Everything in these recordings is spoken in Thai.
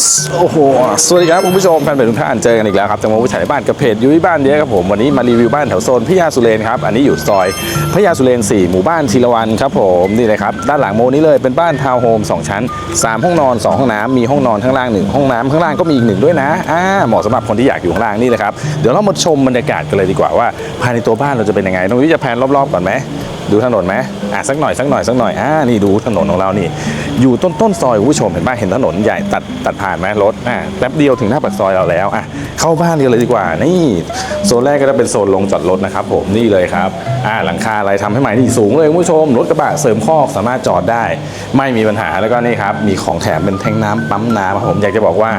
สโอ้โห สวัสดีครับคุณผู้ชมแฟนเพจทุกท่านเจอกันอีกแล้วครับจังหวะผู้ชายบ้านกับเพจยุ้ยบ้านเดียครับผมวันนี้มารีวิวบ้านแถวโซนพญาสุเรนครับอันนี้อยู่ซอยพญาสุเรน4 หมู่บ้านทีละวันครับผมนี่เลยครับด้านหลังโมนี้เลยเป็นบ้านทาวน์โฮม2ชั้น 3 ห้องนอน 2 ห้องน้ำมีห้องนอนข้างล่าง 1 ห้องน้ำข้างล่างก็มีอีกหนึ่งด้วยนะอ่าเหมาะสำหรับคนที่อยากอยู่ข้างล่างนี่เลยครับเดี๋ยวเรามาชมบรรยากาศกันเลยดีกว่าว่า ภายในตัวบ้านเราจะเป็นยังไงน้องยุ้ยจะแพนรอบๆก่อนไหม ดูถนนไหมอะสักหน่อยสักหน่อยสักหน่อยอ่านี่ดูถนนของเรานี่ อยู่ต้นต้นซอยคุณผู้ชมเห็นป่ะเห็นถนนใหญ่ตัดตัดผ่านไหมรถอะแป๊บเดียวถึงหน้าปากซอยเราแล้วอะเข้าบ้านกันเลยดีกว่า นี่โซนแรกก็จะเป็นโซนลงจอดรถนะครับผมนี่เลยครับอ่าหลังคาอะไรทำให้ใหม่นี่สูงเลยคุณผู้ชมรถกระบะเสริมคอกสามารถจอดได้ ไม่มีปัญหาแล้วก็นี่ครับมีของแถมเป็นแทงน้ำปั๊มน้ำครับผมอยากจะบอกว่า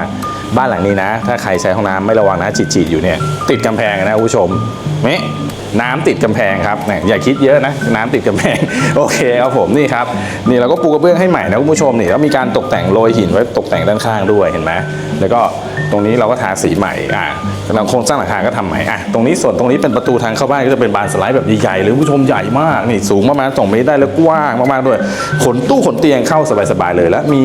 บ้านหลังนี้นะ ถ้าใครใช้ห้องน้ำไม่ระวังนะจีดๆอยู่เนี่ยติดกำแพงนะคุณผู้ชมเมะน้ำติดกำแพงครับเนี่ยอย่าคิดเยอะนะ น้ำติดกำแพง โอเคครับผมนี่ครับ นี่เราก็ปูกระเบื้องให้ใหม่นะคุณผู้ชมนี่แล้วมีการตกแต่งโรยหินไว้ตกแต่งด้านข้างด้วยเห็นไหมแล้วก็ตรงนี้เราก็ทาสีใหม่อะเราโครงสร้างหลังคาก็ทำใหม่อะตรงนี้ส่วนตรงนี้เป็นประตูทางเข้าบ้านก็จะเป็นบานสไลด์แบบใหญ่ๆเลยคุณผู้ชมใหญ่มากนี่สูงประมาณสองเมตรได้แล้วกว้างมากๆด้วย ขนตู้ขนเตียงเข้าสบายๆเลย แล้วมี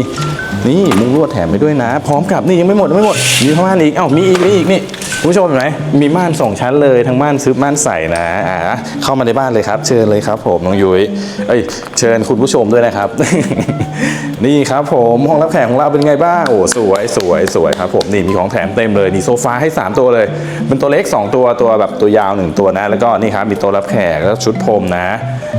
นี่มุ้งลวดแถมไปด้วยนะ พร้อมกับนี่ยังไม่หมดยังไม่หมด มีข้างล่างอีกเอ้ามีอีกมีอีกนี่คุณผู้ชมเห็นไหมมีม่านสองชั้นเลยทั้งม่านซึบม่านใส่นะอ่าเข้ามาในบ้านเลยครับ เชิญเลยครับ ผมน้องยุ้ยเอ้ยเชิญคุณผู้ชมด้วยนะครับ นี่ครับผมห้องรับแขกของเราเป็นไงบ้างโอ้สวยสวยสวยครับผมนี่มีของแถมเต็มเลยนี่โซฟาให้ 3 ตัวเลยเป็นตัวเล็ก 2 ตัวตัวแบบตัวยาว 1 ตัวนะ แล้วก็นี่ครับมีโต๊ะรับแขกแล้วชุดพรมนะ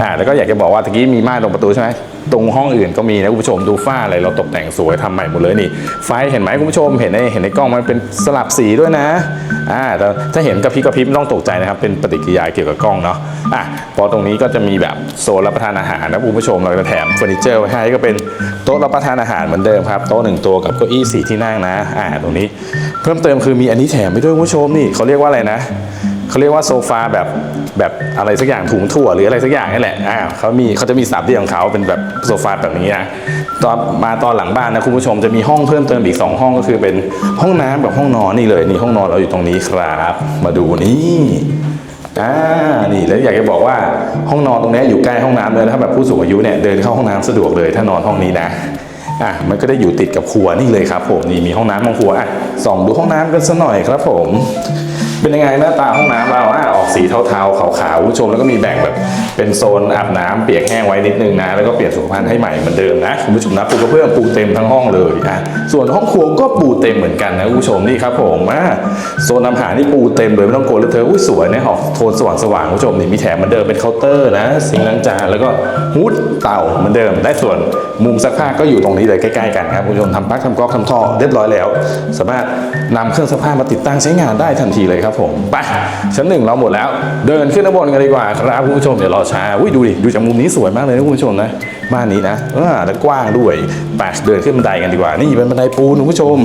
อ่าแล้วก็อยากจะบอกว่าตะกี้มีม่านตรงประตูใช่ไหมตรงห้องอื่นก็มีนะคุณผู้ชมดูฝ้าอะไรเราตกแต่งสวยทำใหม่หมดเลยนี่ ไฟเห็นไหมคุณผู้ชมเห็นในเห็นในกล้องมันเป็นสลับสีด้วยนะอ่าแต่ถ้าเห็นกระพริบกระพริบไม่ต้องตกใจนะครับ เป็นปฏิกิริยาเกี่ยวกับกล้องเนาะอะพอตรงนี้ก็จะมีแบบโซนรับประทานอาหารนะคุณผู้ชมเราจะแถมเฟอร์นิเจอร์ไว้ให้ก็เป็นโต๊ะรับประทานอาหารเหมือนเดิมครับโต๊ะหนึ่งตัวกับเก้าอี้สีที่นั่งนะอ่าตรงนี้ เพิ่มเติมคือมีอันนี้แถมไปด้วยคุณผู้ชมนี่เขาเรียกว่าอะไรนะ เขาเรียกว่าโซฟาแบบแบบอะไรสักอย่างถุงถั่วหรืออะไรสักอย่างนี่แหละอ่าเขามีเขาจะมีสับที่ของเขาเป็นแบบโซฟาแบบนี้นะตอนมาตอนหลังบ้านนะคุณผู้ชมจะมีห้องเพิ่มเติมอีก 2 ห้องก็คือเป็นห้องน้ำกับห้องนอนนี่เลยนี่ห้องนอนเราอยู่ตรงนี้ครับ มาดูนี่อ่านี่แล้วอยากจะบอกว่าห้องนอนตรงนี้อยู่ใกล้ห้องน้ำเลยถ้าแบบผู้สูงอายุเนี่ยเดินเข้าห้องน้ำสะดวกเลยถ้านอนห้องนี้นะอะมันก็ได้อยู่ติดกับครัวนี่เลยครับผมนี่มีห้องน้ำห้องครัวอะส่องดูห้องน้ำกันสักหน่อยครับผม เป็นยังไงหน้าตาห้องน้ำเราอะออกสีเทาๆขาวๆผู้ชมแล้วก็มีแบ่งแบบเป็นโซนอาบน้ำเปียกแห้งไว้นิดนึงนะแล้วก็เปลี่ยนสุขภัณฑ์ให้ใหม่เหมือนเดิมนะคุณผู้ชมนะปูกระเบื้องปูเต็มทั้งห้องเลยอะส่วนห้องครัวก็ปูเต็มเหมือนกันนะคุณผู้ชมนี่ครับผมอะโซนอาหารนี่ปูเต็มเลยไม่ต้องกลัวเลยเธออุ้ยสวยเนี่ยออกโทนสว่างๆผู้ชมนี่มีแถมเหมือนเดิมเป็นเคาน์เตอร์นะซิงล้างจานแล้วก็ฮูดเต่าเหมือนเดิมได้ส่วน มุมซักผ้าก็อยู่ตรงนี้เลยใกล้ๆกันครับคุณผู้ชมทำปลั๊กทำก๊อกทำท่อเรียบร้อยแล้ว สามารถนำเครื่องซักผ้ามาติดตั้งใช้งานได้ทันทีเลยครับผมไปชั้นหนึ่งเราหมดแล้ว เดินขึ้นข้างบนกันดีกว่าครับคุณผู้ชมเดี๋ยวรอช้าอุ้ยดูดิดูจากมุมนี้สวยมากเลยนะคุณผู้ชมนะบ้านนี้นะเออแล้วกว้างด้วยไปเดินขึ้นบันไดกันดีกว่านี่เป็นบันไดปูนคุณผู้ชม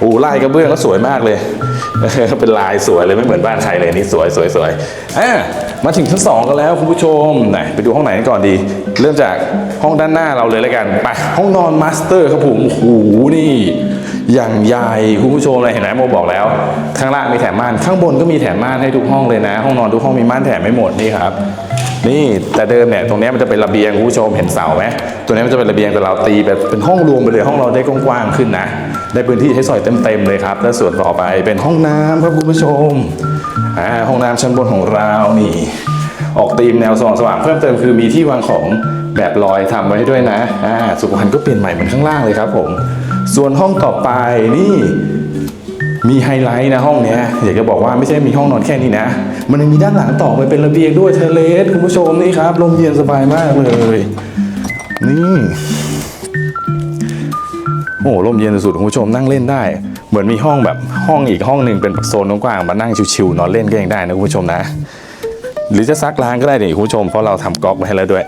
ปูลายกระเบื้องก็สวยมากเลย เป็นลายสวยเลยไม่เหมือนบ้านใครเลยนี่สวยสวยสวยอะมาถึงชั้นสองกันแล้วคุณผู้ชมไหนไปดูห้องไหนกันก่อนดี เริ่มจากห้องด้านหน้าเราเลยแล้วกันไปห้องนอนมาสเตอร์ครับผมโอ้โหนี่อย่างใหญ่คุณผู้ชมเลยเห็นไหมโมบอกแล้ว ข้างล่างมีแถมม่านข้างบนก็มีแถมม่านให้ทุกห้องเลยนะ ห้องนอนทุกห้องมีม่านแถมไม่หมดนี่ครับนี่แต่เดิมเนี่ยตรงนี้มันจะเป็นระเบียงคุณผู้ชมเห็นเสาไหมตัวนี้มันจะเป็นระเบียงแต่เราตีแบบเป็นห้องรวมไปเลยห้องเราได้กว้างๆขึ้นนะ ได้พื้นที่ใช้สอยเต็มๆเลยครับ แล้วส่วนต่อไปเป็นห้องน้ำครับคุณผู้ชมอ่าห้องน้ำชั้นบนของเรานี่ ออกธีมแนวสว่างสว่างเพิ่มเติมคือมีที่วางของแบบลอยทำไว้ด้วยนะอ่าสุขภัณฑ์ก็เปลี่ยนใหม่เหมือนข้างล่างเลยครับผม ส่วนห้องต่อไปนี่มีไฮไลท์นะห้องเนี้ยอยากจะบอกว่าไม่ใช่มีห้องนอนแค่นี้นะ มันยังมีด้านหลังต่อไปเป็นระเบียงด้วยเทเลสคุณผู้ชมนี่ครับลมเย็นสบายมากเลย นี่ โอ้โหร่มเย็นสุดคุณผู้ชมนั่งเล่นได้ เหมือนมีห้องแบบห้องอีกห้องหนึ่งเป็นแบบโซนกว้างมานั่งชิวๆนอนเล่นก็ยังได้นะคุณผู้ชมนะ หรือจะซักล้างก็ได้นี่คุณผู้ชมเพราะเราทำก๊อกไว้ให้แล้วด้วย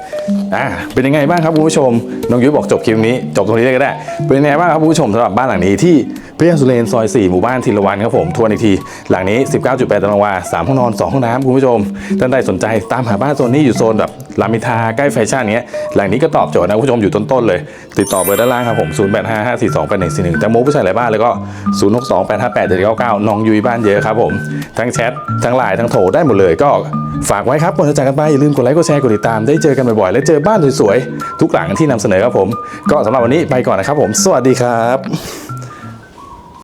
อ่าเป็นยังไงบ้างครับคุณผู้ชมน้องยุ้ยบอกจบคลิปนี้จบตรงนี้เลยก็ได้ เป็นยังไงบ้างครับคุณผู้ชมสำหรับบ้านหลังนี้ที่พระยาสุเรนซอย 4 หมู่บ้านทีละวันครับผมทวนอีกที หลังนี้ 19.8ตารางวา 3 ห้องนอน 2 ห้องน้ำคุณผู้ชมท่านใดสนใจตามหาบ้านโซนนี้อยู่โซนแบบรามอินทราใกล้แฟชั่นเนี้ยหลังนี้ก็ตอบโจทย์นะคุณผู้ชมอยู่ต้นๆเลย ติดต่อเบอร์ด้านล่างครับผม 0855428141แต่โมผู้ชายหลายบ้านแล้วก็ 0628587799น้องยุ้ยบ้านเยอะครับผม ทั้งแชททั้งไลน์ทั้งโทรได้หมดเลยก็ฝากไว้ครับก่อนจะจากกันไปอย่าลืมกดไลค์กดแชร์กดติดตามได้เจอกันบ่อยๆและเจอบ้านสวยๆทุกหลังที่นำเสนอครับผม ก็สำหรับวันนี้ไปก่อนนะครับผม สวัสดีครับ